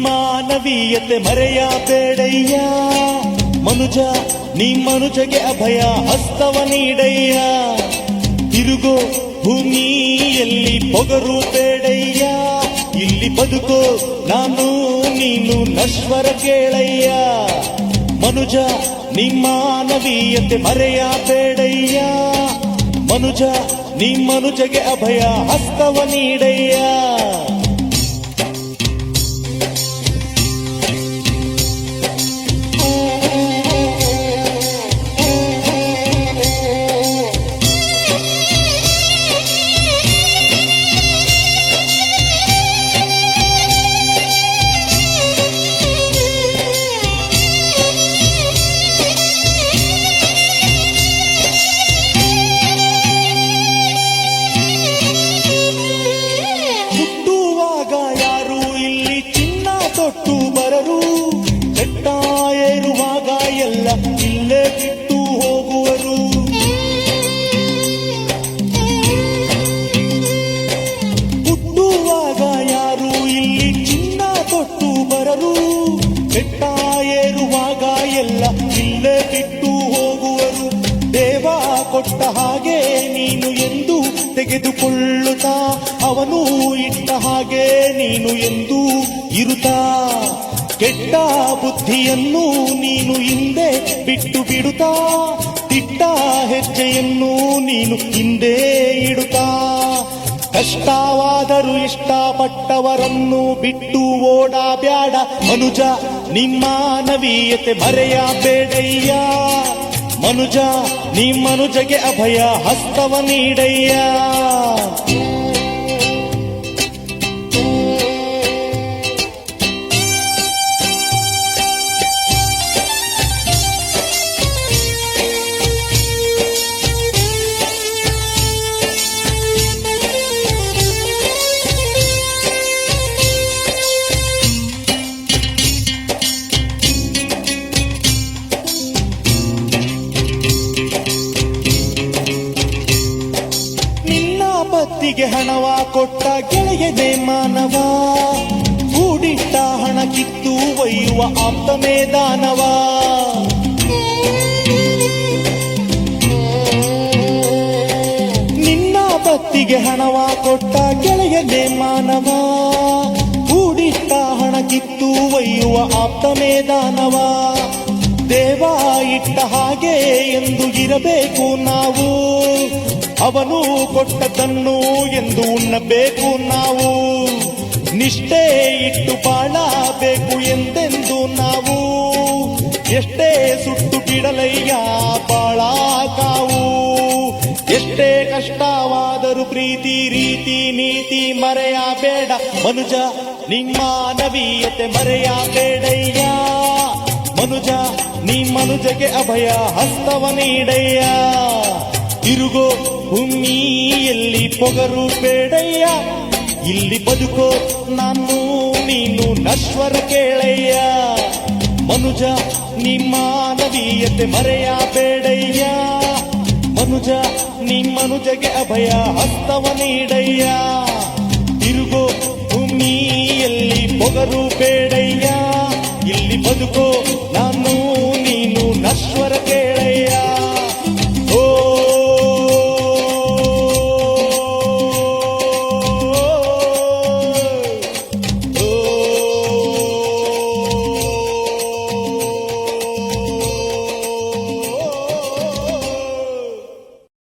ಮಾನವೀಯತೆ ಮರೆಯಬೇಡಯ್ಯ ಮನುಜ, ನೀ ಮನುಜಗೆ ಅಭಯ, ಹಸ್ತವ ನೀಡಯ್ಯ. ತಿರುಗೋ ಭೂಮಿಯಲ್ಲಿ ಪೊಗರು ಬೇಡಯ್ಯ. ಇಲ್ಲಿ ಬದುಕೋ ನಾನು, ನೀನು ನಶ್ವರ ಕೇಳಯ್ಯ. ಮನುಜ ನಿಮ್ಮಾನವೀಯತೆ ಮಾನವೀಯತೆ ಮರೆಯಬೇಡಯ್ಯ ಮನುಜ ನಿಮ್ಮನುಜಗೆ ಅಭಯ, ಹಸ್ತವ ನೀಡಯ್ಯ. ತೊಟ್ಟು ಬರರು. ಬೆಟ್ಟ ಏರುವಾಗ ಎಲ್ಲ ಇಲ್ಲೇ ಬಿಟ್ಟು ಹೋಗುವರು. ಹುಟ್ಟುವಾಗ ಯಾರು ಇಲ್ಲಿ ಚಿನ್ನ ತೊಟ್ಟು ಬರರು. ಬೆಟ್ಟ ಏರುವಾಗ ಎಲ್ಲ ಇಲ್ಲೇ ಬಿಟ್ಟು ಹೋಗುವರು. ದೇವ ಕೊಟ್ಟ ಹಾಗೆ ನೀನು ಎಂದು ತೆಗೆದುಕೊಳ್ಳುತ್ತಾ ಅವನು ಇಟ್ಟ ಹಾಗೆ ನೀನು ಎಂದು ಇರುತ್ತ. ಕೆಟ್ಟ ಬುದ್ಧಿಯನ್ನು ನೀನು ಹಿಂದೆ ಬಿಟ್ಟು ಬಿಡುತ್ತಾ, ತಿಟ್ಟ ಹೆಜ್ಜೆಯನ್ನು ನೀನು ಹಿಂದೆ ಇಡುತ್ತಾ. ಕಷ್ಟವಾದರೂ ಇಷ್ಟಪಟ್ಟವರನ್ನು ಬಿಟ್ಟು ಓಡಬ್ಯಾಡ ಮನುಜ, ನಿಮ್ಮ ನವೀಯತೆ ಮರೆಯಬೇಡಯ್ಯ ಮನುಜ ನೀ ಮನುಜಗೆ ಅಭಯ ಹಸ್ತವ ನೀಡಯ್ಯ. ಪತ್ತಿಗೆ ಹಣವ, ಕೊಟ್ಟ ಗೆಳೆಯದೆ ಮಾನವ. ಕೂಡಿಟ್ಟ ಹಣ ಕಿತ್ತು ಒಯ್ಯುವ ಆಪ್ತ ಮೇದಾನವ ನಿನ್ನ ಪತ್ತಿಗೆ ಹಣವ, ಕೊಟ್ಟ ಗೆಳೆಯದೆ ಮಾನವ. ಕೂಡಿಟ್ಟ ಹಣ ಕಿತ್ತು ಒಯ್ಯುವ ಆಪ್ತ ಮೇದಾನವ ದೇವ ಇಟ್ಟ ಹಾಗೆ ಎಂದು ಇರಬೇಕು ನಾವು. ಅವನು ಕೊಟ್ಟದ್ದನ್ನು ಎಂದು ಉಣ್ಣಬೇಕು ನಾವು. ನಿಷ್ಠೆ ಇಟ್ಟು ಬಾಳಬೇಕು ಎಂದೆಂದು ನಾವು. ಎಷ್ಟೇ ಸುಟ್ಟು ಬಿಡಲಯ್ಯ ಬಾಳ ಕಾವು ಎಷ್ಟೇ ಕಷ್ಟವಾದರೂ ಪ್ರೀತಿ, ರೀತಿ, ನೀತಿ ಮರೆಯಬೇಡ. ಮನುಜ, ನಿಮ್ಮ ನವೀಯತೆ ಮರೆಯಬೇಡಯ್ಯ. ಮನುಜ ನೀ ಮನುಜಗೆ ಅಭಯ ಹಸ್ತವ ನೀಡಯ್ಯ. ತಿರುಗೋ ಭೂಮಿಯಲ್ಲಿ ಪೊಗರು ಬೇಡಯ್ಯ. ಇಲ್ಲಿ ಬದುಕೋ ನಾನು, ನೀನು ನಶ್ವರ ಕೇಳಯ್ಯ. ಮನುಜ, ನಿಮ್ಮ ಮರೆಯ ಮರೆಯಬೇಡಯ್ಯ ಮನುಜ ನಿಮ್ಮನುಜಗೆ ಮನುಜಗೆ ಅಭಯ ಹಸ್ತವ ನೀಡಯ್ಯ. ತಿರುಗೋ ಭೂಮಿಯಲ್ಲಿ ಪೊಗರು ಬೇಡಯ್ಯ. ಇಲ್ಲಿ ಬದುಕೋ